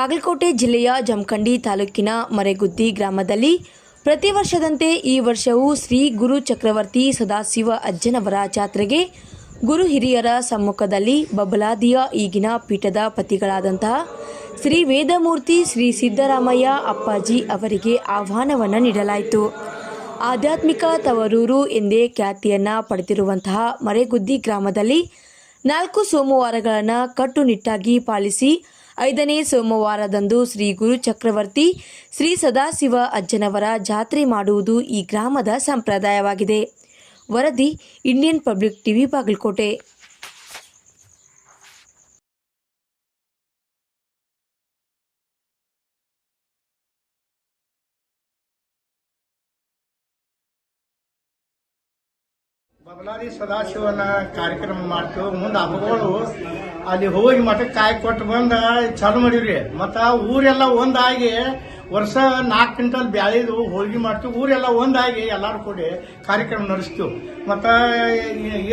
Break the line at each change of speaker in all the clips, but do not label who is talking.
ಬಾಗಲಕೋಟೆ ಜಿಲ್ಲೆಯ ಜಮಖಂಡಿ ತಾಲೂಕಿನ ಮರೆಗುದ್ದಿ ಗ್ರಾಮದಲ್ಲಿ ಪ್ರತಿ ವರ್ಷದಂತೆ ಈ ವರ್ಷವೂ ಶ್ರೀ ಗುರು ಚಕ್ರವರ್ತಿ ಸದಾಶಿವ ಅಜ್ಜನವರ ಜಾತ್ರೆಗೆ ಗುರು ಹಿರಿಯರ ಸಮ್ಮುಖದಲ್ಲಿ ಬಬಲಾದಿಯ ಈಗಿನ ಪೀಠದ ಪತಿಗಳಾದಂತಹ ಶ್ರೀ ವೇದಮೂರ್ತಿ ಶ್ರೀ ಸಿದ್ದರಾಮಯ್ಯ ಅಪ್ಪಾಜಿ ಅವರಿಗೆ ಆಹ್ವಾನವನ್ನು ನೀಡಲಾಯಿತು. ಆಧ್ಯಾತ್ಮಿಕ ತವರೂರು ಎಂದೇ ಖ್ಯಾತಿಯನ್ನು ಪಡೆದಿರುವಂತಹ ಮರೆಗುದ್ದಿ ಗ್ರಾಮದಲ್ಲಿ ನಾಲ್ಕು ಸೋಮವಾರಗಳನ್ನು ಕಟ್ಟುನಿಟ್ಟಾಗಿ ಪಾಲಿಸಿ ಐದನೇ ಸೋಮವಾರದಂದು ಶ್ರೀ ಗುರು ಚಕ್ರವರ್ತಿ, ಶ್ರೀ ಸದಾಶಿವ ಅಜ್ಜನವರ ಜಾತ್ರೆ ಮಾಡುವುದು ಈ ಗ್ರಾಮದ ಸಂಪ್ರದಾಯವಾಗಿದೆ. ವರದಿ, Indian public TV Bagalkot.
Babaladi ಸದಾಶಿವನ ಕಾರ್ಯಕ್ರಮ ಮಾಡ್ತೇವೆ. ಮುಂದೆ ಹಬ್ಬಗಳು ಅಲ್ಲಿ ಹೋಗಿ ಮಠಕ್ಕೆ ಕಾಯಿ ಕೊಟ್ಟು ಬಂದು ಚಾಲು ಮಾಡಿವ್ರಿ. ಮತ್ತು ಊರೆಲ್ಲ ಒಂದಾಗಿ ವರ್ಷ ನಾಲ್ಕು ಕ್ವಿಂಟಲ್ ಬ್ಯಾಳಿದು ಹೋಳಿಗೆ ಮಾಡ್ತೀವಿ. ಊರೆಲ್ಲ ಒಂದಾಗಿ ಎಲ್ಲರೂ ಕೂಡಿ ಕಾರ್ಯಕ್ರಮ ನಡೆಸ್ತೀವಿ. ಮತ್ತು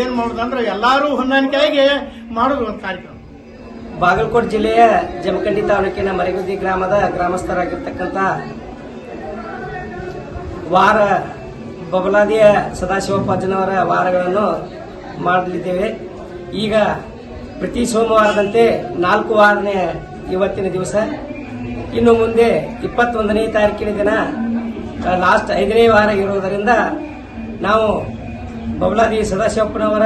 ಏನು ಮಾಡೋದಂದ್ರೆ ಎಲ್ಲರೂ ಹೊಂದಾಣಿಕೆಯಾಗಿ ಮಾಡೋದು ಒಂದು ಕಾರ್ಯಕ್ರಮ.
ಬಾಗಲಕೋಟೆ ಜಿಲ್ಲೆಯ ಜಮಖಂಡಿ ತಾಲೂಕಿನ ಮರಿಗುದ್ದಿ ಗ್ರಾಮದ ಗ್ರಾಮಸ್ಥರಾಗಿರ್ತಕ್ಕಂಥ ವಾರ ಬಬಲಾದಿಯ ಸದಾಶಿವಪ್ಪಜ್ಜನವರ ವಾರಗಳನ್ನು ಮಾಡಲಿದ್ದೇವೆ. ಈಗ ಪ್ರತಿ ಸೋಮವಾರದಂತೆ ನಾಲ್ಕು ವಾರನೇ ಇವತ್ತಿನ ದಿವಸ. ಇನ್ನು ಮುಂದೆ ಇಪ್ಪತ್ತೊಂದನೇ ತಾರೀಕಿನ ದಿನ ಲಾಸ್ಟ್ ಐದನೇ ವಾರ ಇರುವುದರಿಂದ ನಾವು ಬಬಲಾದಿ ಸದಾಶಿವಪ್ಪನವರ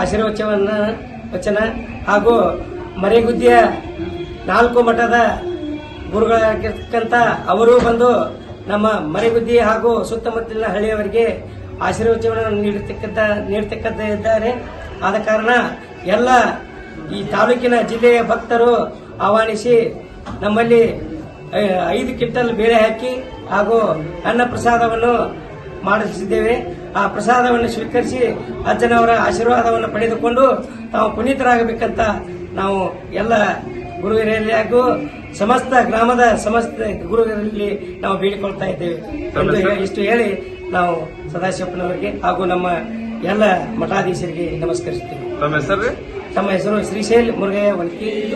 ಆಶೀರ್ವಚನ ವಚನ ಹಾಗೂ ಮರೆಗುದ್ದಿಯ ನಾಲ್ಕು ಮಠದ ಗುರುಗಳಾಗಿರ್ತಕ್ಕಂಥ ಅವರು ಬಂದು ನಮ್ಮ ಮರೆಗುದ್ದಿ ಹಾಗೂ ಸುತ್ತಮುತ್ತಲಿನ ಹಳ್ಳಿಯವರಿಗೆ ಆಶೀರ್ವಚನವನ್ನು ನೀಡತಕ್ಕಂಥ ನೀಡತಕ್ಕಂಥ ಇದ್ದಾರೆ ಆದ ಕಾರಣ ಎಲ್ಲ ಈ ತಾಲೂಕಿನ ಜಿಲ್ಲೆಯ ಭಕ್ತರು ಆಹ್ವಾನಿಸಿ ನಮ್ಮಲ್ಲಿ ಐದು ಕ್ವಿಂಟಲ್ ಬೇಳೆ ಹಾಕಿ ಹಾಗೂ ಅನ್ನ ಪ್ರಸಾದವನ್ನು ಮಾಡಿಸಿದ್ದೇವೆ. ಆ ಪ್ರಸಾದವನ್ನು ಸ್ವೀಕರಿಸಿ ಅಜ್ಜನವರ ಆಶೀರ್ವಾದವನ್ನು ಪಡೆದುಕೊಂಡು ತಾವು ಪುನೀತರಾಗಬೇಕಂತ ನಾವು ಎಲ್ಲ ಗುರು ಹಾಗೂ ಸಮಸ್ತ ಗ್ರಾಮದ ಸಮಸ್ತ ಗುರುಗಳಲ್ಲಿ ನಾವು ಬೇಡಿಕೊಳ್ತಾ ಇದ್ದೇವೆ. ಇಷ್ಟು ಹೇಳಿ ನಾವು ಸದಾಶಿವಪ್ಪನವರಿಗೆ ಹಾಗೂ ನಮ್ಮ ಎಲ್ಲ ಮಠಾಧೀಶರಿಗೆ ನಮಸ್ಕರಿಸುತ್ತೇವೆ. ತಮ್ಮ ಹೆಸರು? ಶ್ರೀಶೈಲ್ ಮುರುಗಯ್ಯ ವಲ್ಕಿ